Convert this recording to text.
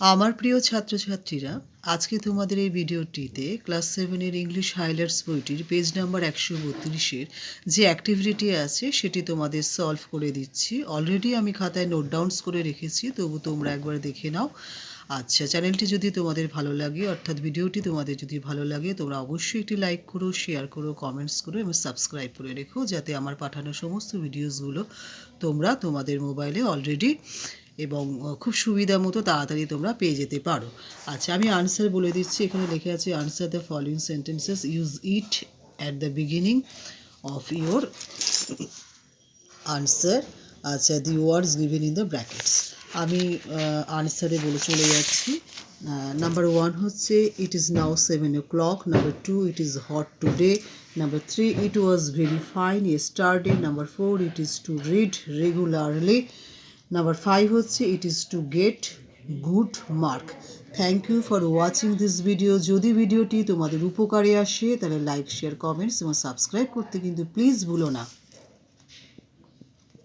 আমার প্রিয় ছাত্রছাত্রীরা, আজকে তোমাদের এই ভিডিওটিতে ক্লাস সেভেনের ইংলিশ হাইলাইটস বইটির পেজ নাম্বার একশো বত্রিশের যে অ্যাক্টিভিটি আছে সেটি তোমাদের সলভ করে দিচ্ছি। অলরেডি আমি খাতায় নোট ডাউনস করে রেখেছি, তবু তোমরা একবার দেখে নাও। আচ্ছা চ্যানেলটি যদি তোমাদের ভালো লাগে, অর্থাৎ ভিডিওটি তোমাদের যদি ভালো লাগে, তোমরা অবশ্যই একটি লাইক করো শেয়ার করো কমেন্টস করো এবং সাবস্ক্রাইব করে রেখো, যাতে আমার পাঠানো সমস্ত ভিডিওসগুলো তোমরা তোমাদের মোবাইলে অলরেডি এবং খুব সুবিধা মতো তাড়াতাড়ি তোমরা পেয়ে যেতে পারো। আচ্ছা আমি আনসার বলে দিচ্ছি। এখানে লিখে আছে answer the following sentences use it at the beginning of your answer আচ্ছা the words given in the brackets আমি আনসারে বলে চলে যাচ্ছি। নাম্বার ওয়ান হচ্ছে it is now seven o'clock number two it is hot today number three it was very fine yesterday number four it is to read regularly number five হচ্ছে it is to get good mark thank you for watching this video যদি ভিডিওটি তোমাদের উপকারে আসে, তাহলে like share comments এবং subscribe করতে কিন্তু প্লিজ ভুলো না।